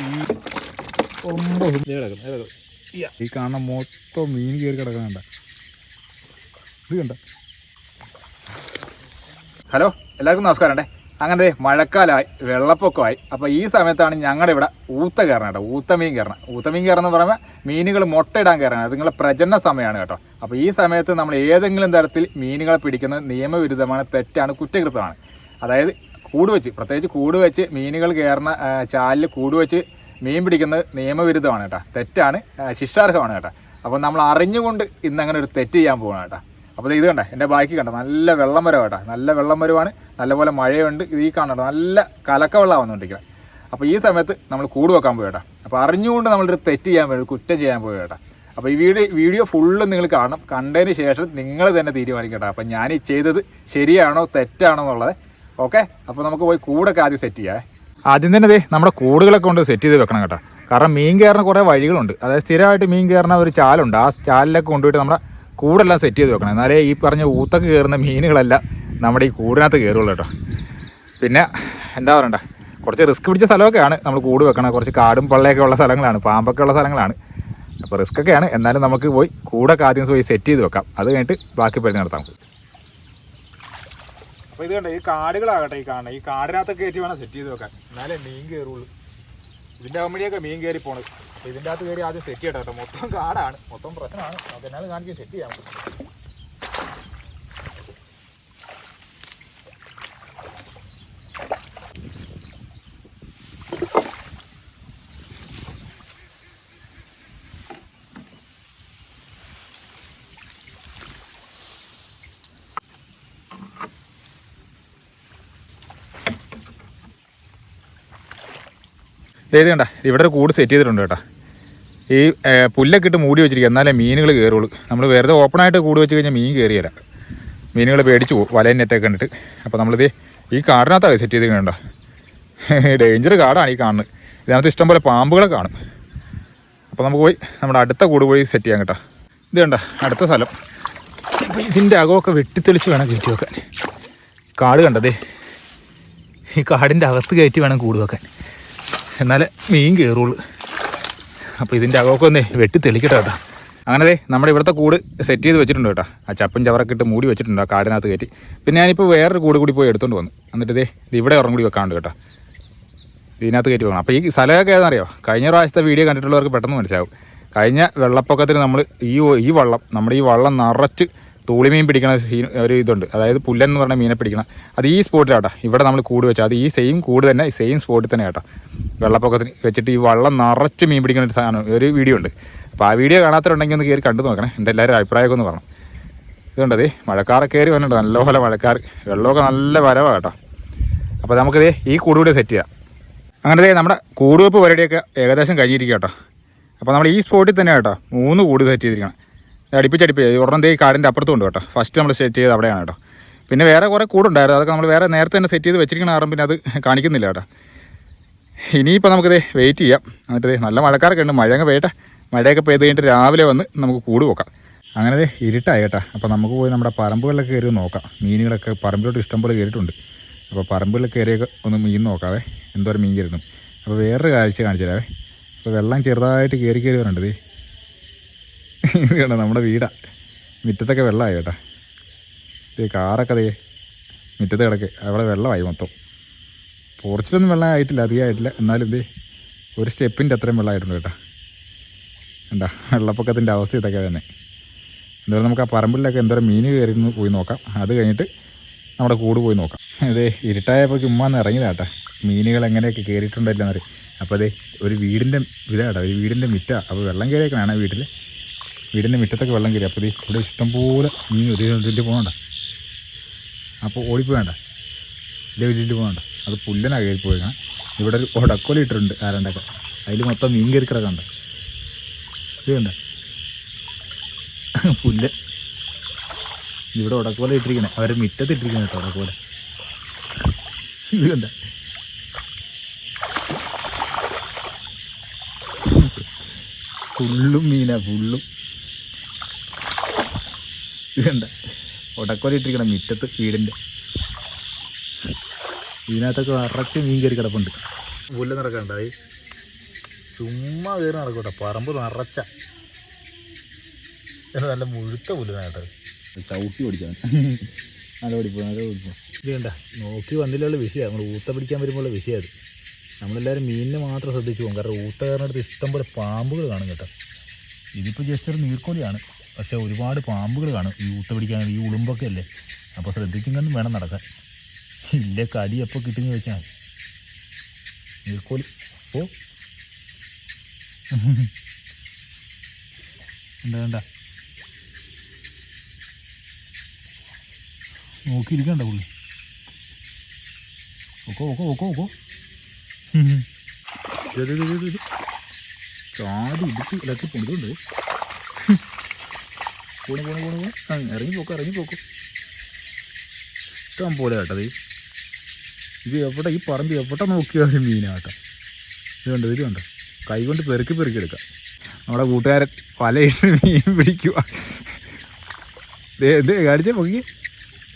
ഈ ഒമ്പത്. ഈ കാണുന്ന മൊത്തം മീൻ കയറി കിടക്കുന്നുണ്ട് ഇത് കണ്ട. ഹലോ എല്ലാവർക്കും നമസ്കാരം അങ്ങനെ ദേ മഴക്കാലമായി വെള്ളപ്പൊക്കമായി. അപ്പോൾ ഈ സമയത്താണ് ഞങ്ങളുടെ ഇവിടെ ഊത്ത കയറണം കേട്ടോ. ഊത്ത മീൻ കയറണം. ഊത്ത മീൻ കയറണം എന്ന് പറയുമ്പോൾ മീനുകൾ മുട്ടയിടാൻ കയറണം. അത് നിങ്ങളുടെ പ്രജനന സമയമാണ് കേട്ടോ. അപ്പോൾ ഈ സമയത്ത് നമ്മൾ ഏതെങ്കിലും തരത്തിൽ മീനുകളെ പിടിക്കുന്നത് നിയമവിരുദ്ധമാണ് തെറ്റാണ് കുറ്റകൃത്യമാണ്. അതായത് കൂട് വെച്ച് പ്രത്യേകിച്ച് കൂട് വെച്ച് മീനുകൾ കയറുന്ന ചാലിൽ കൂട് വെച്ച് മീൻ പിടിക്കുന്നത് നിയമവിരുദ്ധമാണ് കേട്ടോ. തെറ്റാണ് ശിക്ഷാർഹമാണ് കേട്ടോ. അപ്പോൾ നമ്മൾ അറിഞ്ഞുകൊണ്ട് ഇന്ന് അങ്ങനെ ഒരു തെറ്റ് ചെയ്യാൻ പോകണം കേട്ടോ. അപ്പോൾ ഇത് കണ്ട എന്റെ ബാക്കി കണ്ട നല്ല വെള്ളം വരവ് കേട്ടോ. നല്ല വെള്ളം വരുവാണ് നല്ലപോലെ മഴയുണ്ട് ഇത് ഈ കാണണ്ട നല്ല കലക്ക വെള്ളം വന്നുകൊണ്ടിരിക്കുക അപ്പോൾ ഈ സമയത്ത് നമ്മൾ കൂട് വെക്കാൻ പോയി കേട്ടോ. അപ്പോൾ അറിഞ്ഞുകൊണ്ട് നമ്മളൊരു തെറ്റ് ചെയ്യാൻ പോയി കുറ്റം ചെയ്യാൻ പോയി കേട്ടോ. അപ്പോൾ ഈ വീഡിയോ വീഡിയോ ഫുള്ള് നിങ്ങൾ കാണണം കണ്ടതിന് ശേഷം നിങ്ങൾ തന്നെ തീരുമാനിക്കട്ടോ. അപ്പോൾ ഞാൻ ചെയ്തത് ശരിയാണോ തെറ്റാണോ എന്നുള്ളത് ഓക്കെ? അപ്പോൾ നമുക്ക് പോയി കൂടൊക്കെ ആദ്യം സെറ്റ് ചെയ്യാം. ആദ്യം തന്നെ ദേ നമ്മുടെ കൂടുകളൊക്കെ കൊണ്ട് സെറ്റ് ചെയ്ത് വെക്കണം കേട്ടോ. കാരണം മീൻ കയറുന്ന കുറേ വഴികളുണ്ട്. അതായത് സ്ഥിരമായിട്ട് മീൻ കയറുന്ന ഒരു ചാലുണ്ട്. ആ ചാലിലൊക്കെ കൊണ്ടുപോയിട്ട് നമ്മുടെ കൂടെല്ലാം സെറ്റ് ചെയ്ത് വെക്കണം. എന്നാലേ ഈ പറഞ്ഞ ഊത്തൊക്കെ കയറുന്ന മീനുകളെല്ലാം നമ്മുടെ ഈ കൂടിനകത്ത് കയറുള്ളൂ കേട്ടോ. പിന്നെ എന്താ പറയണ്ട? കുറച്ച് റിസ്ക് പിടിച്ച സ്ഥലമൊക്കെയാണ് നമ്മൾ കൂട് വെക്കണം കുറച്ച് കാടും പള്ളയൊക്കെ ഉള്ള സ്ഥലങ്ങളാണ്. പാമ്പൊക്കെ ഉള്ള സ്ഥലങ്ങളാണ്. അപ്പോൾ റിസ്ക് ഒക്കെയാണ്. എന്നാലും നമുക്ക് പോയി കൂടൊക്കെ ആദ്യം പോയി സെറ്റ് ചെയ്ത് വെക്കാം. അത് കഴിഞ്ഞിട്ട് ബാക്കി പരി നടത്താം. അപ്പോൾ ഇത് കണ്ടോ ഈ കാടുകളാകട്ടെ ഈ കാണണം ഈ കാടിനകത്തൊക്കെ കയറ്റി വേണം സെറ്റ് ചെയ്ത് വെക്കാൻ. എന്നാലേ മീൻ കയറുള്ളൂ ഇതിന്റെ അമ്മടിയൊക്കെ മീൻ കയറി പോണത്. അപ്പോൾ ഇതിന്റെ അകത്ത് കയറി ആദ്യം സെറ്റ് ചെയ്യട്ടെ കേട്ടോ. മൊത്തം കാടാണ്. മൊത്തം പ്രശ്നമാണ്. നമുക്ക് എന്നാലും കാണിച്ച് സെറ്റ് ചെയ്യാം. ഇത് കണ്ട ഇവിടെ ഒരു കൂട് സെറ്റ് ചെയ്തിട്ടുണ്ട് കേട്ടോ. ഈ പുല്ലൊക്കെ ഇട്ട് മൂടി വെച്ചിരിക്കുക എന്നാലേ മീനുകൾ കയറുള്ളൂ നമ്മൾ വെറുതെ ഓപ്പണായിട്ട് കൂട് വെച്ച് കഴിഞ്ഞാൽ മീൻ കയറിയല്ല മീനുകൾ പേടിച്ചു പോകും വലയും നെറ്റൊക്കെ കണ്ടിട്ട്. അപ്പോൾ നമ്മളിത് ഈ കാടിനകത്താണ് സെറ്റ് ചെയ്ത് കണ്ടോ? ഡേഞ്ചർ കാടാണ് ഈ കാണുന്നത്. ഇതിനകത്ത് ഇഷ്ടംപോലെ പാമ്പുകളെ കാണും. അപ്പോൾ നമുക്ക് പോയി നമ്മുടെ അടുത്ത കൂട് പോയി സെറ്റ് ചെയ്യാം കേട്ടോ. ഇത് കണ്ട അടുത്ത സ്ഥലം. അപ്പോൾ ഇതിന്റെ അകമൊക്കെ വെട്ടിത്തെളിച്ച് വേണം കയറ്റി വെക്കാൻ. കാട് കണ്ടതേ ഈ കാടിന്റെ അകത്ത് കയറ്റി വേണം കൂട് വെക്കാൻ. എന്നാലേ മീൻ കയറുള്ളൂ അപ്പോൾ ഇതിന്റെ അകമൊക്കെ വെട്ടി തെളിക്കട്ടെ കേട്ടോ. അങ്ങനെ നമ്മുടെ ഇവിടുത്തെ കൂട് സെറ്റ് ചെയ്ത് വെച്ചിട്ടുണ്ട് കേട്ടോ. ആ ചപ്പും ചവറൊക്കെ ഇട്ട് മൂടി വെച്ചിട്ടുണ്ട് ആ കാടിനകത്ത് കയറ്റി. പിന്നെ ഞാനിപ്പോൾ വേറൊരു കൂട് കൂടി പോയി എടുത്തുകൊണ്ട് വന്നു. എന്നിട്ട് ദേ ഇത് ഇവിടെ ഒരെണ്ണം കൂടി വെക്കാണ്ട് കേട്ടോ. ഇതിനകത്ത് കയറ്റി പോകണം അപ്പോൾ ഈ സ്ഥലമൊക്കെ ഏതാണെന്നറിയോ? കഴിഞ്ഞ പ്രാവശ്യത്തെ വീഡിയോ കണ്ടിട്ടുള്ളവർക്ക് പെട്ടെന്ന് മനസ്സിലാവും. കഴിഞ്ഞ വെള്ളപ്പൊക്കത്തിന് നമ്മൾ ഈ ഈ വള്ളം നമ്മുടെ ഈ വള്ളം നിറച്ച് തൂളിമീൻ പിടിക്കണ സീൻ ഒരു ഇതുണ്ട്. അതായത് പുല്ലൻ എന്ന് പറഞ്ഞ മീനെ പിടിക്കണം. അത് ഈ സ്പോട്ടിലാട്ടോ ഇവിടെ നമ്മൾ കൂട് വെച്ചാൽ അത് ഈ സെയിം കൂട് തന്നെ സെയിം സ്പോട്ടിൽ തന്നെ കേട്ടോ. വെള്ളപ്പൊക്കത്തിന് വെച്ചിട്ട് ഈ വള്ളം നിറച്ച് മീൻ പിടിക്കുന്ന ഒരു സാധനം ഒരു വീഡിയോ ഉണ്ട്. അപ്പോൾ ആ വീഡിയോ കാണാത്തവരുണ്ടെങ്കിൽ ഒന്ന് കയറി കണ്ടു നോക്കണേ. എന്റെ എല്ലാവരും അഭിപ്രായമൊക്കെ ഒന്ന് പറഞ്ഞു ഇതുണ്ടത് മഴക്കാറൊക്കെ കയറി വന്നിട്ടുണ്ട് നല്ലപോലെ മഴക്കാർ വെള്ളമൊക്കെ നല്ല വരവാണ് കേട്ടോ. അപ്പോൾ നമുക്കിത് ഈ കൂട് കൂടി സെറ്റ് ചെയ്യാം. അങ്ങനെ ദേ നമ്മുടെ കൂടുവെപ്പ് പരിപാടിയൊക്കെ ഏകദേശം കഴിഞ്ഞിരിക്കുക കേട്ടോ. അപ്പോൾ നമ്മൾ ഈ സ്പോട്ടിൽ തന്നെ കേട്ടോ. മൂന്ന് കൂട് സെറ്റ് ചെയ്തിരിക്കണം. അടുപ്പിച്ചടുപ്പിച്ച് ഒരെണ്ണം ഈ കാടിന്റെ അപ്പുറത്തും ഉണ്ട് കേട്ടോ. ഫസ്റ്റ് നമ്മൾ സെറ്റ് ചെയ്ത് അവിടെയാണ് കേട്ടോ. പിന്നെ വേറെ കുറേ കൂടുണ്ടായിരുന്നു. അതൊക്കെ നമ്മൾ വേറെ നേരത്തെ തന്നെ സെറ്റ് ചെയ്ത് വെച്ചിരിക്കുന്ന കാരണം പിന്നെ അത് കാണിക്കുന്നില്ല കേട്ടോ. ഇനിയിപ്പോൾ നമുക്കിത് വെയിറ്റ് ചെയ്യാം. എന്നിട്ട് നല്ല മഴക്കാരൊക്കെ ഉണ്ട്. മഴ അങ്ങ് വേട്ടെ മഴയൊക്കെ പെയ്ത് കഴിഞ്ഞിട്ട് രാവിലെ വന്ന് നമുക്ക് കൂട് പോക്കാം അങ്ങനെ ഇരുട്ടായി കേട്ടോ. അപ്പോൾ നമുക്ക് പോയി നമ്മുടെ പറമ്പുകളിലൊക്കെ കയറി നോക്കാം. മീനുകളൊക്കെ പറമ്പിലോട്ട് ഇഷ്ടംപോലെ കയറിയിട്ടുണ്ട്. അപ്പോൾ പറമ്പുകളിൽ കയറിയൊക്കെ ഒന്ന് മീൻ നോക്കാവേ. എന്തോരം മീൻ കയറുന്നു. അപ്പോൾ വേറൊരു കാഴ്ച കാണിച്ചു തരാവേ അപ്പോൾ വെള്ളം ചെറുതായിട്ട് കയറി കയറി വരുന്നുണ്ട് ദേ. ഇത് കണ്ടോ നമ്മുടെ വീടാ. മുറ്റത്തൊക്കെ വെള്ളമായി കേട്ടോ. ഈ കാറൊക്കെ ദേ മുറ്റത്ത് കിടക്ക്. അവിടെ വെള്ളമായി മൊത്തം. പോർച്ചിലൊന്നും വെള്ളം ആയിട്ടില്ല അധികം ആയിട്ടില്ല. എന്നാലും ദേ ഒരു സ്റ്റെപ്പിന്റെ അത്രയും വെള്ളമായിട്ടുണ്ട് കേട്ടോ. എന്താ വെള്ളപ്പൊക്കത്തിന്റെ അവസ്ഥ ഇതൊക്കെ തന്നെ. എന്തായാലും നമുക്ക് ആ പറമ്പിലൊക്കെ എന്തോരം മീൻ കയറി പോയി നോക്കാം. അത് കഴിഞ്ഞിട്ട് നമ്മുടെ കൂട് പോയി നോക്കാം. അതെ ഇരുട്ടായപ്പോൾ ചുമ്മാന്ന് ഇറങ്ങിയതാട്ടാ മീനുകൾ എങ്ങനെയൊക്കെ കയറിയിട്ടുണ്ടല്ലോ എന്നറിയാം. അപ്പോൾ അതെ ഒരു വീടിന്റെ ഇതാട്ടാ ഒരു വീടിന്റെ മിറ്റാ. അപ്പോൾ വെള്ളം കയറിയേക്കണാണ് വീട്ടിൽ? വീടിന്റെ മുറ്റത്തൊക്കെ വെള്ളം കയറി. അപ്പോൾ ഇത് ഇവിടെ ഇഷ്ടംപോലെ മീൻ ഇതിൽ പോകണ്ട. അപ്പോൾ ഓടിപ്പോവേണ്ട ഇല്ല വീട്ടിൽ പോകണ്ട. അത് പുല്ലനാണ് കയറി പോയേക്കണം ഇവിടെ ഒരു ഉടക്കോല ഇട്ടിട്ടുണ്ട് ആരണ്ടൊക്കെ. അതിൽ മൊത്തം മീൻ കയറി കിടക്കണ്ട ഇത് പുല്ല്. ഇവിടെ ഉടക്കോല ഇട്ടിരിക്കണേ. അവരെ മുറ്റത്ത് ഇട്ടിരിക്കണേ കേട്ടോ ഉടക്കോല ഇത് ഫുള്ളും മീനാ ഫുള്ളും ഇത് കണ്ട ഉടക്കോല ഇട്ടിരിക്കണ മുറ്റത്ത് വീടിന്റെ. ഇതിനകത്തൊക്കെ ഇറക്കി മീൻ കയറി കിടപ്പുണ്ട്. പുല്ല് നിറക്കണ്ടായി ചുമ്മാ കയറി നടക്കട്ടെ. പറമ്പ് നിറച്ച. നല്ല മുഴുത്ത പുല്ലിനായിട്ട് ചവിട്ടി ഓടിക്കാൻ നല്ല ഓടിപ്പോ നല്ല ഓടിപ്പോ. ഇത് കണ്ട നോക്കി വന്നില്ലുള്ള വിഷയമാണ് നമ്മൾ ഊത്ത പിടിക്കാൻ വരുമ്പോഴുള്ള വിഷയം അത് നമ്മളെല്ലാവരും മീനിനെ മാത്രം ശ്രദ്ധിച്ചു പോകും. കാരണം ഊത്ത കയറിനടുത്ത് ഇഷ്ടം പോലെ പാമ്പുകൾ കാണും കേട്ടോ. ഇതിപ്പോൾ ജസ്റ്റ് ഒരു നീർക്കോലിയാണ്. പക്ഷേ ഒരുപാട് പാമ്പുകൾ കാണും. ഈ ഊത്ത പിടിക്കാൻ ഈ ഉളുമ്പൊക്കെ അല്ലേ? അപ്പോൾ ശ്രദ്ധിച്ചെങ്കിലും വേണം നടക്കാൻ. ഇല്ല കടി എപ്പോൾ കിട്ടുമെന്ന് നീർക്കോലി ഓ എന്താ വേണ്ട നോക്കിയിരിക്കണ്ട പുള്ളി. ഓക്കോ ഓക്കോ ഓക്കോ ഓക്കോ. ചാടി ഇടിച്ച് ഇലക്കി പൊണിതുണ്ട് പോണു പോണു പോണു ആ ഇറങ്ങി പോക്കോ ഇറങ്ങി പോക്കോ. ഇഷ്ടം പോലെ കേട്ടത് ഇത്. എവിടെ ഈ പറമ്പ് എവിടെ നോക്കിയാലും മീനാട്ടം ഇത് കണ്ടോ ഇത് കണ്ടോ? കൈ കൊണ്ട് പെറുക്കി പെറുക്കി എടുക്കാം. നമ്മുടെ കൂട്ടുകാരൻ പലയിട്ട് മീൻ പിടിക്കുക. ഇത് കാണിച്ചേ പൊക്കി.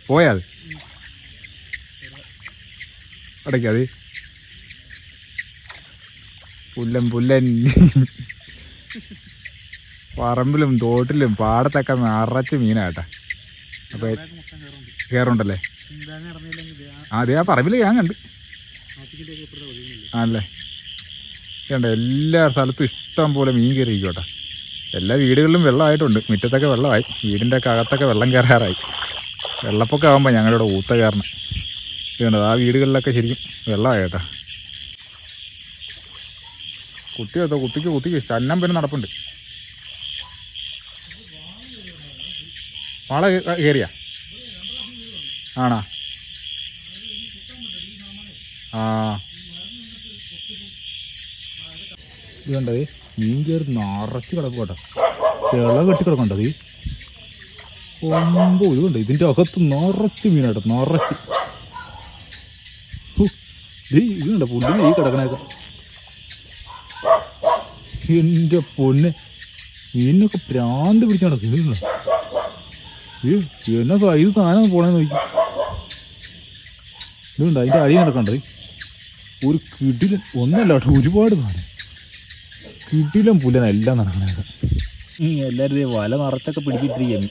പോയാൽ അടയ്ക്കാതെ പുല്ലൻ പുല്ലൻ. പറമ്പിലും തോട്ടിലും പാടത്തൊക്കെ നിറച്ച് മീനാട്ടാ. അപ്പൊ കയറുണ്ടല്ലേ അതെ ആ പറമ്പിൽ ഞാൻ കണ്ട് ആണല്ലേ? കണ്ട എല്ലാ സ്ഥലത്തും ഇഷ്ടം പോലെ മീൻ കയറിയിരിക്കോട്ടെ എല്ലാ വീടുകളിലും വെള്ളമായിട്ടുണ്ട്. മുറ്റത്തൊക്കെ വെള്ളമായി. വീടിന്റെ ഒക്കെ അകത്തൊക്കെ വെള്ളം കയറാറായി വെള്ളപ്പൊക്കം ആകുമ്പോൾ ഞങ്ങളുടെ ഊത്ത കയറണം. ഇതുണ്ട് ആ വീടുകളിലൊക്കെ ശരിക്കും വെള്ളമായിട്ടാ. കുത്തി കേട്ടോ കുത്തിക്ക് കുത്തിക്ക് ചന്നം പിന്നെ നടപ്പുണ്ട്. വാള കയറിയ? ആണോ? ആ. ഇത് കണ്ടത് മീൻ കയറി നിറച്ച് കിടക്കും കേട്ടോ. തിള കെട്ടി കിടക്കണ്ടത് ഒമ്പ ഇത് കണ്ടോ? ഇതിന്റെ അകത്ത് നിറച്ച് മീനാട്ടോ നിറച്ച്. ഇതുണ്ട് പുല്ലിന് ഈ കിടക്കണേക്ക. എന്റെ പൊന്നെ. മീനൊക്കെ പ്രാന്ത് പിടിച്ച് നടക്കും ഇത് ഏ എന്നാ സൈസ് സാധനം പോണേന്ന് നോക്കി. ഇതുണ്ട് അതിന്റെ അടി നടക്കണ്ടേ? ഒരു കിടിലൻ ഒന്നല്ല കേട്ടോ ഒരുപാട് സാധനം. കിടിലൻ പുല്ലൻ എല്ലാം നടക്കണേക്ക എല്ലാവരും ഇതേ വല നിറച്ചൊക്കെ പിടിച്ചിട്ടിരിക്കുന്നു.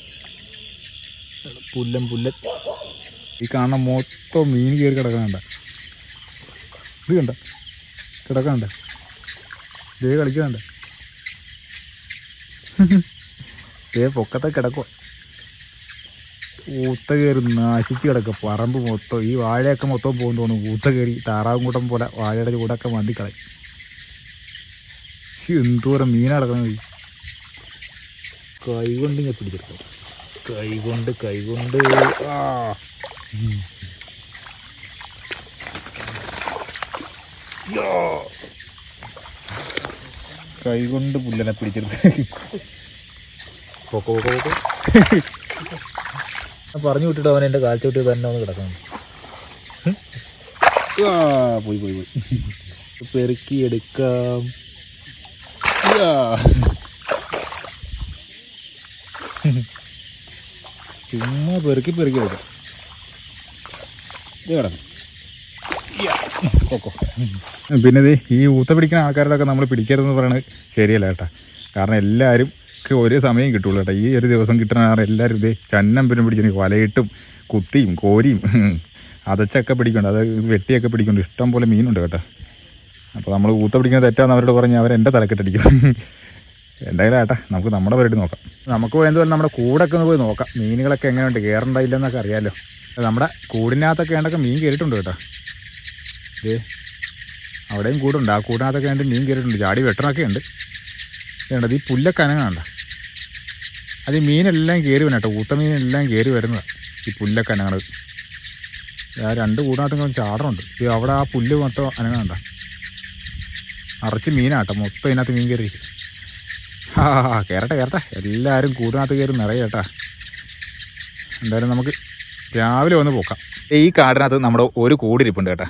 പുല്ലൻ പുല്ലൻ. ഈ കാണുന്ന മൊത്തം മീൻ കയറി കിടക്കണണ്ട. ഇത് കണ്ട? കിടക്കണ്ട ഇതേ കളിക്കണ്ട ഇതേ പൊക്കത്തെ കിടക്കുക ഊത്ത കയറി നശിച്ച് കിടക്കുക. പറമ്പ് മൊത്തം ഈ വാഴയൊക്കെ മൊത്തം പോകും തോന്നുന്നു ഊത്ത കയറി താറാവുംകൂട്ടം പോലെ വാഴയുടെ കൂടൊക്കെ മന്തി കളയും. എന്തോരം മീനടക്കണം കിടക്കുന്നത് കൈ കൊണ്ട് ഞാൻ പിടിച്ചെടുക്കാം. കൈ കൊണ്ട് കൈ കൊണ്ട് ആ. കൈ കൊണ്ട് പുല്ലനെ പിടിച്ചെടുത്ത്. പൊക്കോ പൊക്കോ പൊക്കോ. പറഞ്ഞു വിട്ടിട്ട് അവൻ എന്റെ കാൽച്ചോട്ടി തന്നെ ഒന്ന് കിടക്കണം. പോയി പോയി പോയി. പെറുക്കി എടുക്കാം. യാ. ചുമ്മാ പെറുക്കി പെറുക്കി എടുക്കാം. ഇത് കിടക്കും പിന്നെ ഇത് ഈ ഊത്ത പിടിക്കുന്ന ആൾക്കാരോടൊക്കെ നമ്മൾ പിടിക്കരുതെന്ന് പറയുന്നത് ശരിയല്ല കേട്ടോ. കാരണം എല്ലാവരും ക്ക് ഒരേ സമയം കിട്ടുള്ളൂ കേട്ടോ. ഈ ഒരു ദിവസം കിട്ടണ എല്ലാവരും ഇതേ ചന്നം പിന്നെ പിടിച്ചു വലയിട്ടും കുത്തിയും കോരിയും അതച്ചൊക്കെ പിടിക്കുന്നുണ്ട് അത് വെട്ടിയൊക്കെ പിടിക്കുന്നുണ്ട് ഇഷ്ടം പോലെ മീനുണ്ട് കേട്ടോ. അപ്പോൾ നമ്മൾ ഊത്ത പിടിക്കുന്നത് തെറ്റാന്ന് അവരോട് പറഞ്ഞ് അവരെന്റെ തലക്കെട്ടടിക്കും. എന്തായാലും ഏട്ടാ നമുക്ക് നമ്മുടെ പരിപാടി നോക്കാം. നമുക്ക് വേണ്ടതുപോലെ നമ്മുടെ കൂടൊക്കെ ഒന്ന് പോയി നോക്കാം. മീനുകളൊക്കെ എങ്ങനെയുണ്ട്? കയറണ്ടായില്ലെന്നൊക്കെ അറിയാമല്ലോ നമ്മുടെ കൂടിനകത്തൊക്കെ വേണ്ടൊക്കെ മീൻ കയറിയിട്ടുണ്ട് കേട്ടോ. ഇതേ അവിടെയും കൂടുണ്ട്. ആ കൂടിനകത്തൊക്കെ വേണ്ടി മീൻ കയറിയിട്ടുണ്ട് ചാടി വെട്ടണൊക്കെ ഉണ്ട്. വേണ്ടത് ഈ പുല്ലൊക്കെ അനങ്ങാണ്ട അത് ഈ മീനെല്ലാം കയറി വരണം കേട്ടോ. കൂട്ട മീനെല്ലാം കയറി വരുന്നതാണ് ഈ പുല്ലൊക്കെ അനങ്ങൾ ആ രണ്ട് കൂടാട്ടങ്ങളും ചാടറുണ്ട് ഇത് അവിടെ ആ പുല്ല് മൊത്തം അനങ്ങണ്ട അറച്ച് മീനാട്ടോ. മൊത്തം ഇതിനകത്ത് മീൻ കയറി ആ കയറട്ടെ കയറട്ടെ എല്ലാവരും കൂടിനകത്ത് കയറി നിറയെ കേട്ടാ. എന്തായാലും നമുക്ക് രാവിലെ വന്ന് പോക്കാം. ഈ കാടിനകത്ത് നമ്മുടെ ഒരു കൂടിരിപ്പുണ്ട് കേട്ടാ.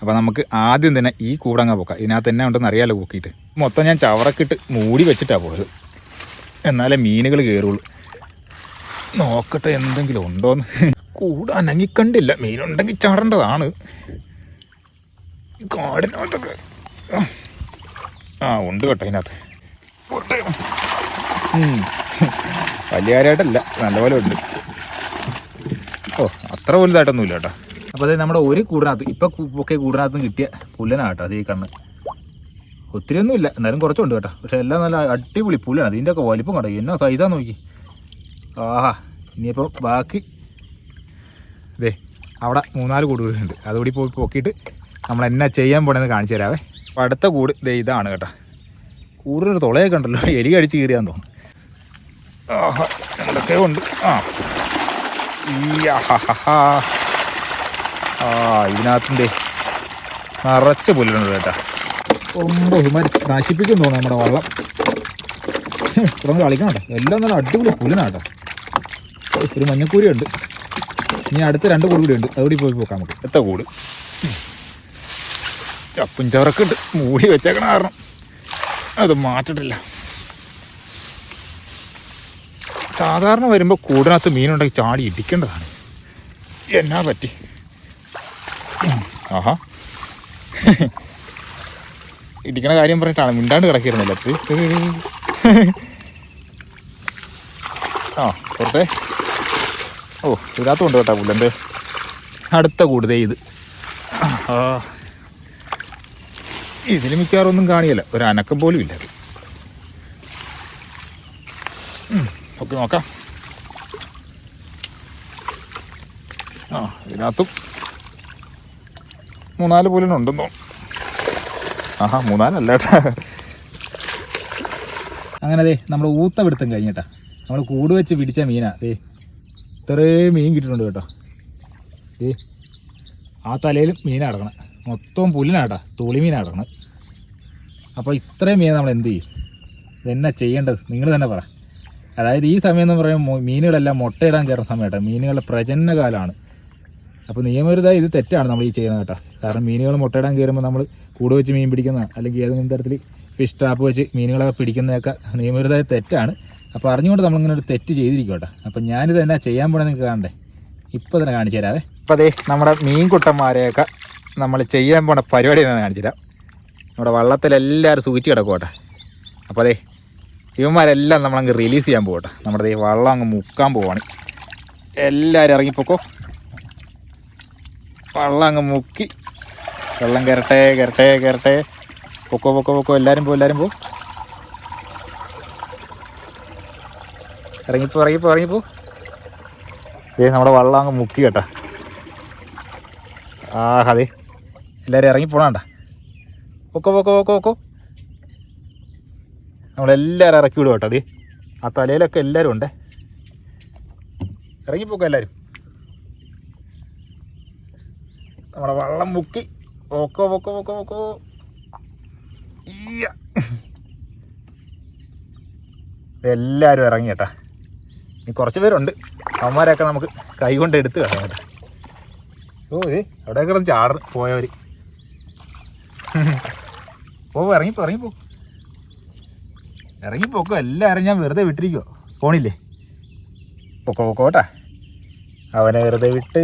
അപ്പോൾ നമുക്ക് ആദ്യം തന്നെ ഈ കൂടങ്ങ് പോക്കാം. ഇതിനകത്ത് തന്നെ ഉണ്ടെന്ന് അറിയാമല്ലോ പൊക്കിയിട്ട്. മൊത്തം ഞാൻ ചവറക്കിട്ട് മൂടി വെച്ചിട്ടാണ് പോയത്. എന്നാലേ മീനുകൾ കയറുള്ളൂ നോക്കട്ടെ എന്തെങ്കിലും ഉണ്ടോന്ന്. കൂടാൻ അനങ്ങിക്കണ്ടില്ല മീനുണ്ടെങ്കിൽ ചാടേണ്ടതാണ്. കാടിനകത്തൊക്കെ. ആ. ഉണ്ട് കേട്ടോ അതിനകത്ത് വലിയാരായിട്ടല്ല നല്ലപോലെ ഉണ്ട്. ഓ അത്ര വലുതായിട്ടൊന്നുമില്ല കേട്ടോ. അപ്പോൾ അതായത് നമ്മുടെ ഒരു കൂടിനകത്ത് ഇപ്പം ഒക്കെ കൂടിനകത്തും കിട്ടിയ പുല്ലനാട്ടോ അത് ഈ കണ്ണ്. ഒത്തിരി ഒന്നുമില്ല എന്നാലും കുറച്ചുണ്ട് കേട്ടോ. പക്ഷെ എല്ലാം നല്ല അടിപൊളി പുല്ലാണ്. അതിന്റെ ഒക്കെ വലിപ്പം കണ്ടോ? എന്നാ സൈസാ നോക്കി. ആഹാ. ഇനിയിപ്പോൾ ബാക്കി അതെ അവിടെ മൂന്നാൽ കൂടുകളുണ്ട്. അതുകൂടി പോയി പൊക്കിയിട്ട് നമ്മൾ എന്നാ ചെയ്യാൻ പോണെന്ന് കാണിച്ചു തരാവേ. അപ്പം അടുത്ത കൂട് ദേ ഇതാണ് കേട്ടോ. കൂടുതൽ തുളയൊക്കെ ഉണ്ടല്ലോ. എലി കടിച്ച് കീറിയാന്ന് തോന്നുന്നു. ആഹാ. എന്തൊക്കെ ഉണ്ട്. ആ. ആ ഇതിനകത്തിന്റെ നിറച്ച് പുല്ലുണ്ട് കേട്ടോ. ഒമ്പത് ഇമാര് നശിപ്പിക്കും തോന്നുന്നു നമ്മുടെ വള്ളം. ഇത്ര കളിക്കണം കേട്ടോ. എല്ലാം നല്ല അടിപൊളി പുലനാട്ടോ ഒരു മഞ്ഞക്കൂരി ഉണ്ട്. ഇനി അടുത്ത രണ്ട് കൂട് കൂടി ഉണ്ട്. അതുകൂടി പോയി പോക്കാം നമുക്ക്. എത്ര കൂട്? ചപ്പും ചവറക്കുണ്ട് മൂടി വെച്ചേക്കണ കാരണം അത് മാറ്റിട്ടില്ല. സാധാരണ വരുമ്പോൾ കൂടിനകത്ത് മീനുണ്ടെങ്കിൽ ചാടി ഇടിക്കേണ്ടതാണ്. എന്നാ പറ്റി? ആഹാ. ഇടിക്കണ കാര്യം പറഞ്ഞിട്ടാണ്. മിണ്ടാണ്ട് കിടക്കിയിരുന്നില്ല. ആ പുറത്തെ. ഓ ഇതിനകത്തുണ്ട് കേട്ടോ പുല്ലന്റെ അടുത്ത കൂടുതൽ ഇത്. ഇതിൽ മിക്കവാറും ഒന്നും കാണിയല്ല. ഒരു അനക്കം പോലും ഇല്ല അത്. ഓക്കെ നോക്കാം. ആ ഇതിനകത്തും മൂന്നാൽ പുല്ലിനുണ്ടെന്നോ ആഹാ മൂന്നാലല്ല അങ്ങനെ അതെ നമ്മൾ ഊത്ത പിടുത്തം കഴിഞ്ഞിട്ടാ. നമ്മൾ കൂട് വെച്ച് പിടിച്ച മീനാ ദേ. ഇത്രയും മീൻ കിട്ടിയിട്ടുണ്ട് കേട്ടോ. ഏ ആ തലയിലും മീനാ കിടക്കണം മൊത്തം പുല്ലിനാട്ടാ തുളി മീനാ കിടക്കണം അപ്പോൾ ഇത്രയും മീൻ നമ്മൾ എന്ത് ചെയ്യും? ഇതെന്നാ ചെയ്യേണ്ടത്? നിങ്ങൾ തന്നെ പറ. അതായത് ഈ സമയം എന്ന് പറയുമ്പോൾ മീനുകളെല്ലാം മുട്ടയിടാൻ കയറുന്ന സമയം കേട്ടോ. മീനുകളുടെ പ്രജനന കാലമാണ് അപ്പോൾ നിയമവിരുദ്ധമായി ഇത് തെറ്റാണ് നമ്മൾ ഈ ചെയ്യുന്നത് കേട്ടോ. കാരണം മീനുകൾ മുട്ടയിടാൻ കയറുമ്പോൾ നമ്മൾ കൂട് വെച്ച് മീൻ പിടിക്കുന്ന അല്ലെങ്കിൽ ഏതെങ്കിലും തരത്തിൽ ഫിഷ് ട്രാപ്പ് വെച്ച് മീനുകളൊക്കെ പിടിക്കുന്നതൊക്കെ നിയമവിരുദ്ധമായ തെറ്റാണ്. അപ്പോൾ അറിഞ്ഞുകൊണ്ട് നമ്മളിങ്ങനെ ഒരു തെറ്റ് ചെയ്തിരിക്കും കേട്ടോ. അപ്പോൾ ഞാനിത് എന്നാ ചെയ്യാൻ പോണെന്ന് നിങ്ങൾക്ക് കാണണ്ടേ? ഇപ്പോൾ തന്നെ കാണിച്ചു തരാവേ. അപ്പോൾ അതെ നമ്മുടെ മീൻകുട്ടന്മാരെയൊക്കെ നമ്മൾ ചെയ്യാൻ പോണ പരിപാടി തന്നെ കാണിച്ചു തരാം. നമ്മുടെ വള്ളത്തിലെല്ലാവരും സൂചിച്ച് കിടക്കോട്ടെ അപ്പോൾ അതെ ഇവന്മാരെല്ലാം നമ്മളങ്ങ് റിലീസ് ചെയ്യാൻ പോകട്ടെ നമ്മുടെ ഈ വള്ളം അങ്ങ് മുക്കാൻ പോവാണ്. എല്ലാവരും ഇറങ്ങിപ്പോക്കോ. വള്ളം അങ്ങ് മുക്കി. വെള്ളം കയറട്ടെ കയറട്ടെ കയറട്ടെ പൊക്കോ പൊക്കോ പൊക്കോ. എല്ലാവരും പോ എല്ലാവരും പോ. ഇറങ്ങിപ്പോ ഇറങ്ങിപ്പോ ഇറങ്ങിപ്പോ. ഏ നമ്മുടെ വള്ളം അങ്ങ് മുക്കി കേട്ടാ. ആ അതെ എല്ലാവരും ഇറങ്ങി പോണണ്ട. പൊക്കോ പൊക്കോ പൊക്കോ പൊക്കോ. നമ്മളെല്ലാവരും ഇറക്കി വിടും കേട്ടോ അതെ ആ തലയിലൊക്കെ എല്ലാവരും ഉണ്ടേ. ഇറങ്ങിപ്പോക്കോ എല്ലാവരും നമ്മുടെ വള്ളം മുക്കി. ഓക്കോ പൊക്കോ പൊക്കോ പൊക്കോ. ഈയ. എല്ലാവരും ഇറങ്ങി കേട്ടാ. ഇനി കുറച്ച് പേരുണ്ട്. അവന്മാരെയൊക്കെ നമുക്ക് കൈ കൊണ്ട് എടുത്ത് കേട്ടോ കേട്ടോ. ഓ ഏ അവിടെ കിടന്ന് ചാട പോയവർ ഓ ഇറങ്ങിപ്പോ ഇറങ്ങിപ്പോ. ഇറങ്ങിപ്പോക്കോ എല്ലാവരും ഞാൻ വെറുതെ വിട്ടിരിക്കുവോ. പോണില്ലേ? പൊക്കോ പൊക്കോ കേട്ടാ. അവനെ വെറുതെ വിട്ട്.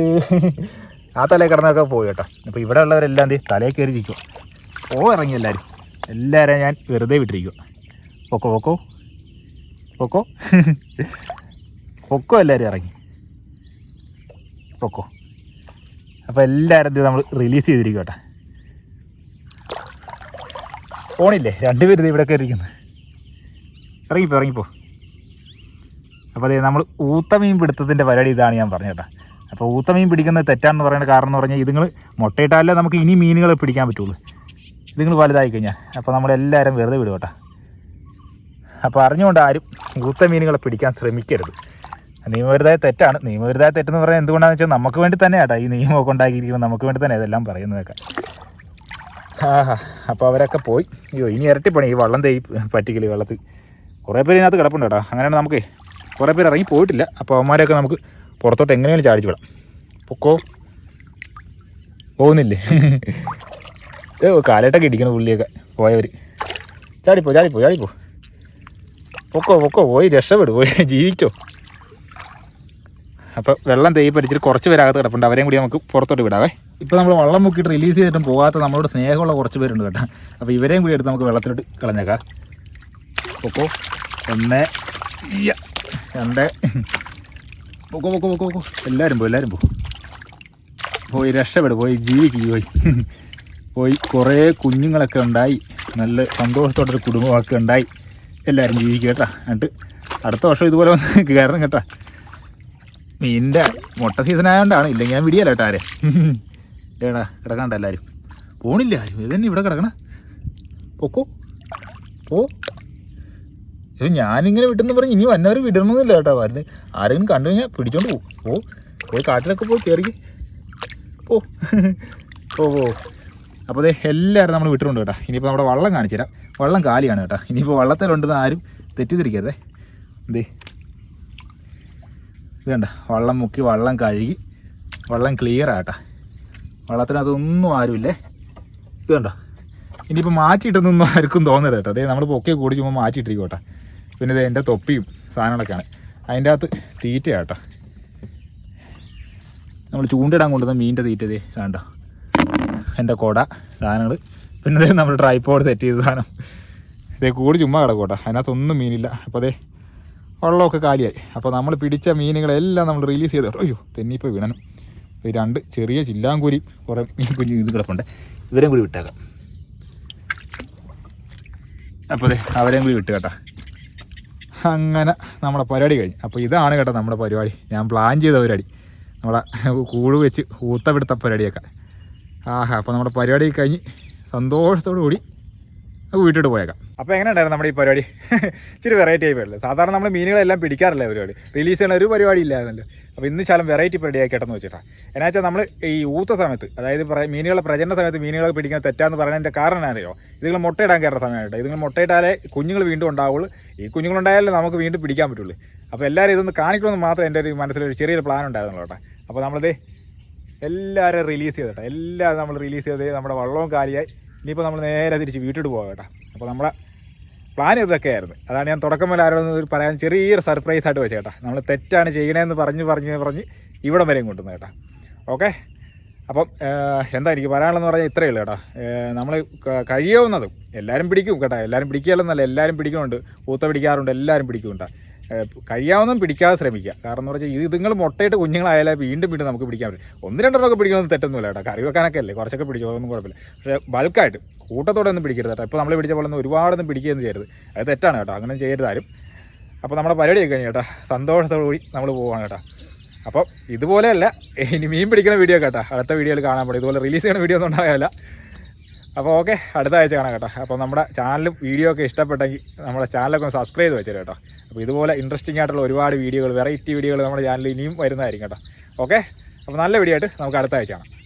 ആ തലയിൽ കിടന്നൊക്കെ പോയി കേട്ടോ. അപ്പോൾ ഇവിടെ ഉള്ളവരെല്ലാം എന്ത്? തലയിൽ ഇരിക്കുക ഓ ഇറങ്ങി എല്ലാവരും എല്ലാവരെയും ഞാൻ വെറുതെ വിട്ടിരിക്കുക പൊക്കോ പൊക്കോ. പൊക്കോ. പൊക്കോ എല്ലാവരും ഇറങ്ങി. പൊക്കോ. അപ്പോൾ എല്ലാവരും നമ്മൾ റിലീസ് ചെയ്തിരിക്കും കേട്ടോ. പോണില്ലേ രണ്ടുപേരും ഇത് ഇവിടെ കയറിയിരിക്കുന്നത് ഇറങ്ങിപ്പോ ഇറങ്ങിപ്പോ. അപ്പോൾ അതെ നമ്മൾ ഊത്തമീൻ പിടുത്തത്തിന്റെ പരിപാടി ഇതാണ് ഞാൻ പറഞ്ഞത് അപ്പോൾ ഊത്തമീൻ പിടിക്കുന്നത് തെറ്റാണെന്ന് പറയുന്ന കാരണം എന്ന് പറഞ്ഞാൽ ഇതുങ്ങൾ മുട്ടയിട്ടാലേ നമുക്ക് ഇനി മീനുകളെ പിടിക്കാൻ പറ്റുള്ളൂ. ഇതുങ്ങൾ വലുതായി കഴിഞ്ഞാൽ അപ്പോൾ നമ്മളെല്ലാവരും വെറുതെ വിടും അപ്പോൾ അറിഞ്ഞുകൊണ്ട് ആരും ഊത്ത മീനുകളെ പിടിക്കാൻ ശ്രമിക്കരുത്. നിയമവിരുദ്ധമായ തെറ്റാണ്. നിയമവിരുദ്ധമായ തെറ്റെന്ന് പറയാൻ എന്തുകൊണ്ടാണെന്ന് വെച്ചാൽ നമുക്ക് വേണ്ടി തന്നെ കേട്ടോ. ഈ നിയമമൊക്കെ ഉണ്ടാക്കിയിരിക്കുന്നത് നമുക്ക് വേണ്ടി തന്നെ ഇതെല്ലാം പറയുന്നതൊക്കെ. ആഹാ. അപ്പോൾ അവരൊക്കെ പോയി. അയ്യോ ഇനി ഇരട്ടിപ്പണി. ഈ വള്ളം തേയി പറ്റിക്കൽ വെള്ളത്തിൽ. കുറേ പേര് ഇതിനകത്ത് കിടപ്പുണ്ട് കേട്ടോ. അങ്ങനെയാണ് നമുക്ക് കുറേ പേര് ഇറങ്ങി പോയിട്ടില്ല. അപ്പോൾ അവന്മാരെയൊക്കെ നമുക്ക് പുറത്തോട്ട് എങ്ങനെയാണ് ചാടിച്ചു വിടാം. പൊക്കോ? പോകുന്നില്ലേ? ഏ കാലേട്ടൊക്കെ ഇടിക്കണം പുള്ളിയൊക്കെ പോയവർ ചാടിപ്പോ ചാടിപ്പോ ചാടിപ്പോ. പൊക്കോ പൊക്കോ പോയി രക്ഷപ്പെടും പോയി ജീവിച്ചോ. അപ്പോൾ വെള്ളം തേയ്പ്പരിച്ചിട്ട് കുറച്ച് പേരകത്ത് കിടപ്പുണ്ട്. അവരെയും കൂടി നമുക്ക് പുറത്തോട്ട് വിടാവേ. ഇപ്പോൾ നമ്മൾ വെള്ളം മുക്കിയിട്ട് റിലീസ് ചെയ്തിട്ടും പോകാത്ത നമ്മളോട് സ്നേഹമുള്ള കുറച്ച് പേരുണ്ട് കേട്ടോ. അപ്പോൾ ഇവരെയും കൂടി എടുത്ത് നമുക്ക് വെള്ളത്തിലോട്ട് കളഞ്ഞേക്കാം. പൊക്കോ? ഒന്ന്. രണ്ട്. പൊക്കോ പോക്കോ പോക്കോ പോക്കോ എല്ലാവരും പോ എല്ലാവരും പോ. പോയി രക്ഷപ്പെടും പോയി ജീവിക്കും പോയി. പോയി കുറേ കുഞ്ഞുങ്ങളൊക്കെ ഉണ്ടായി. നല്ല സന്തോഷത്തോടൊരു കുടുംബമൊക്കെ ഉണ്ടായി. എല്ലാവരും ജീവിക്കുക കേട്ടോ. എന്നിട്ട് അടുത്ത വർഷം ഇതുപോലെ വന്ന് കയറണം കേട്ടോ മീനിന്റെ മുട്ട സീസൺ ആയതുകൊണ്ടാണ് ഇല്ലെങ്കിൽ ഞാൻ വിടിയല്ല കേട്ടോ ആരെ. ഏടാ കിടക്കണ്ട എല്ലാവരും പോണില്ല. ആരും ഇത് തന്നെ ഇവിടെ കിടക്കണ. പൊക്കോ. പോ. ഇത് ഞാനിങ്ങനെ വിട്ടെന്ന് പറഞ്ഞ് ഇനി വന്നവർ വിടണമെന്നില്ല കേട്ടോ. വരുന്നത് ആരെങ്കിലും കണ്ടു കഴിഞ്ഞാൽ പിടിച്ചോണ്ട് പോകും ഓ പോയി കാട്ടിലൊക്കെ പോയി കയറി ഓ ഓ ഓ അപ്പോൾ അതെ എല്ലാവരും നമ്മൾ വിട്ടിട്ടുണ്ട് കേട്ടോ. ഇനിയിപ്പോൾ നമ്മുടെ വള്ളം കാണിച്ചു തരാം. വള്ളം കാലിയാണ് കേട്ടോ. ഇനിയിപ്പോൾ വള്ളത്തിലുണ്ടെന്ന് ആരും തെറ്റിദ്ധരിക്കരുതേ. എന്തേ ഇത് കണ്ട? വള്ളം മുക്കി വള്ളം കഴുകി വള്ളം ക്ലിയർ ആട്ടാ വള്ളത്തിനകത്തൊന്നും ആരുമില്ലേ? ഇത് കണ്ടോ? ഇനിയിപ്പോൾ മാറ്റിയിട്ടൊന്നും ആർക്കും തോന്നരുത് കേട്ടോ. അതേ നമ്മൾ പൊക്കെ കൂടി ചുമ്മാ മാറ്റിയിട്ടിരിക്കും കേട്ടോ. പിന്നെ ഇത് എന്റെ തൊപ്പിയും സാധനങ്ങളൊക്കെയാണ്. അതിന്റെ അകത്ത് തീറ്റയാട്ടോ. നമ്മൾ ചൂണ്ടിടാൻ കൊണ്ടുവന്ന മീനിന്റെ തീറ്റ ഇതേ കണ്ടോ? എന്റെ കുട സാധനങ്ങൾ പിന്നെ ദേ നമ്മൾ ട്രൈപ്പോഡ് സെറ്റ് ചെയ്ത സാധനം. ഇതേ കൂടി ചുമ്മാ കിടക്കോട്ടെ അതിനകത്തൊന്നും മീനില്ല. അപ്പോൾ അതേ വെള്ളമൊക്കെ കാലിയായി. അപ്പോൾ നമ്മൾ പിടിച്ച മീനുകളെല്ലാം നമ്മൾ റിലീസ് ചെയ്ത്. അയ്യോ തെന്നിപ്പോൾ വീണനും. രണ്ട് ചെറിയ ചില്ലാങ്കൂരി കുറേ മീൻ കുഞ്ഞു ഇത് കിടപ്പുണ്ട്. ഇവരെയും കൂടി വിട്ടേക്കാം. അപ്പോൾ അതെ അവരെയും കൂടി വിട്ട് കേട്ടോ അങ്ങനെ നമ്മുടെ പരിപാടി കഴിഞ്ഞു. അപ്പോൾ ഇതാണ് കേട്ടോ നമ്മുടെ പരിപാടി. ഞാൻ പ്ലാൻ ചെയ്ത പരിപാടി. നമ്മളെ കൂട് വെച്ച് ഊത്തപിടുത്ത പരിപാടിയൊക്കെ. ആഹാ അപ്പോൾ നമ്മുടെ പരിപാടി കഴിഞ്ഞ് സന്തോഷത്തോടു കൂടി വീട്ടിട്ട് പോയേക്കാം. അപ്പോൾ എങ്ങനെ ഉണ്ടായിരുന്നു നമ്മുടെ ഈ പരിപാടി? ഇച്ചിരി വെറൈറ്റി ആയി പോയല്ലേ? സാധാരണ നമ്മൾ മീനുകളെല്ലാം പിടിക്കാറില്ല പരിപാടി? റിലീസ് ചെയ്യുന്ന ഒരു പരിപാടി ഇല്ലായിരുന്നല്ലോ. അപ്പോൾ ഇന്ന് ശാലം വെറൈറ്റി പരിപാടി ആക്കിയിട്ടെന്ന് വെച്ചിട്ടാണ് എന്നാ വെച്ചാൽ നമ്മൾ ഈ ഊത്ത സമയത്ത് അതായത് മീനുകളെ പ്രജനന സമയത്ത് മീനുകളെ പിടിക്കുന്ന തെറ്റാന്ന് പറയുന്നതിന്റെ കാരണം അറിയോ ഇതുങ്ങൾ മുട്ടയിടാൻ കയറുന്ന സമയമായിട്ട് ഇതുങ്ങൾ മുട്ടയിട്ടാലേ കുഞ്ഞുങ്ങൾ വീണ്ടും ഉണ്ടാവുള്ളൂ. ഈ കുഞ്ഞുങ്ങളുണ്ടായാലേ നമുക്ക് വീണ്ടും പിടിക്കാൻ പറ്റുള്ളൂ. അപ്പോൾ എല്ലാവരും ഇതൊന്ന് കാണിക്കണമെന്ന് മാത്രം എന്റെ ഒരു മനസ്സിലൊരു ചെറിയൊരു പ്ലാൻ ഉണ്ടായിരുന്നുള്ളൂ കേട്ടോ. അപ്പോൾ നമ്മളത് എല്ലാവരും റിലീസ് ചെയ്തിട്ടാ. എല്ലാം നമ്മൾ റിലീസ് ചെയ്ത് നമ്മുടെ വള്ളവും കാലിയായി ഇനിയിപ്പോൾ നമ്മൾ നേരെ തിരിച്ച് വീട്ടിട്ട് പോകാം കേട്ടോ. അപ്പോൾ നമ്മുടെ പ്ലാൻ ഇതൊക്കെയായിരുന്നു. അതാണ് ഞാൻ തുടക്കം മുതൽ ആരോടൊന്ന് പറയാൻ ചെറിയൊരു സർപ്രൈസ് ആയിട്ട് വെച്ചേട്ടാ കേട്ടോ. നമ്മൾ തെറ്റാണ് ചെയ്യണേന്ന് പറഞ്ഞ് പറഞ്ഞ് പറഞ്ഞ് ഇവിടം വരെയും കൊണ്ടുവന്നു കേട്ടോ. ഓക്കെ അപ്പം എന്താ എനിക്ക് പറയാനുള്ളതെന്ന് പറഞ്ഞാൽ ഇത്രയേ ഉള്ളൂ കേട്ടോ. നമ്മൾ കഴിയാവുന്നതും എല്ലാവരും പിടിക്കും കേട്ടോ. എല്ലാവരും പിടിക്കുകയല്ലെന്നല്ല എല്ലാവരും പിടിക്കുന്നുണ്ട്. ഊത്ത പിടിക്കാറുണ്ട് എല്ലാവരും പിടിക്കുന്നുണ്ട്. കഴിയാവുന്നതും പിടിക്കാതെ ശ്രമിക്കുക. കാരണം എന്ന് പറഞ്ഞാൽ ഇത് ഇതുങ്ങൾ മുട്ടയിട്ട് കുഞ്ഞുങ്ങളായാലേ വീണ്ടും വീണ്ടും നമുക്ക് പിടിക്കാൻ പറ്റും. ഒന്ന് രണ്ടെണ്ണമൊക്കെ പിടിക്കുന്നത് തെറ്റൊന്നുമില്ല കേട്ടോ. കറി വെക്കാനൊക്കെ അല്ലേ കുറച്ചൊക്കെ പിടിച്ചോ അതൊന്നും കുഴപ്പമില്ല. പക്ഷേ ബൾക്കായിട്ട് കൂട്ടത്തോടെ ഒന്നും പിടിക്കരുത് കേട്ടോ. ഇപ്പോൾ നമ്മൾ പിടിച്ച പോലെ ഒന്നും ഒരുപാടൊന്നും പിടിക്കുകയൊന്നും ചെയ്യരുത്. അത് തെറ്റാണ് കേട്ടോ. അങ്ങനെ ചെയ്യരുത് ആരും. അപ്പോൾ നമ്മുടെ പരിപാടിയൊക്കെ കഴിഞ്ഞു കേട്ടോ. സന്തോഷത്തോടു കൂടി നമ്മൾ പോവാണ് കേട്ടോ. അപ്പോൾ ഇതുപോലെയല്ല ഇനി മീൻ പിടിക്കുന്ന വീഡിയോ കേട്ടോ. അടുത്ത വീഡിയോയിൽ കാണാൻ പറ്റും ഇതുപോലെ റിലീസ് ചെയ്യുന്ന വീഡിയോ ഒന്നും ഉണ്ടാകില്ല അപ്പോൾ ഓക്കെ അടുത്ത ആഴ്ച കാണാം കേട്ടോ. അപ്പോൾ നമ്മുടെ ചാനലും വീഡിയോ ഒക്കെ ഇഷ്ടപ്പെട്ടെങ്കിൽ നമ്മുടെ ചാനലൊക്കെ ഒന്ന് സബ്സ്ക്രൈബ് ചെയ്ത് വെച്ചേരും കേട്ടോ. അപ്പോൾ ഇതുപോലെ ഇൻട്രസ്റ്റിംഗ് ആയിട്ടുള്ള ഒരുപാട് വീഡിയോകൾ വെറൈറ്റി വീഡിയോകൾ നമ്മുടെ ചാനലിൽ ഇനിയും വരുന്നതായിരിക്കും കേട്ടോ. ഓക്കെ? അപ്പോൾ നല്ല വീഡിയോ ആയിട്ട് നമുക്ക് അടുത്ത ആഴ്ച കാണാം.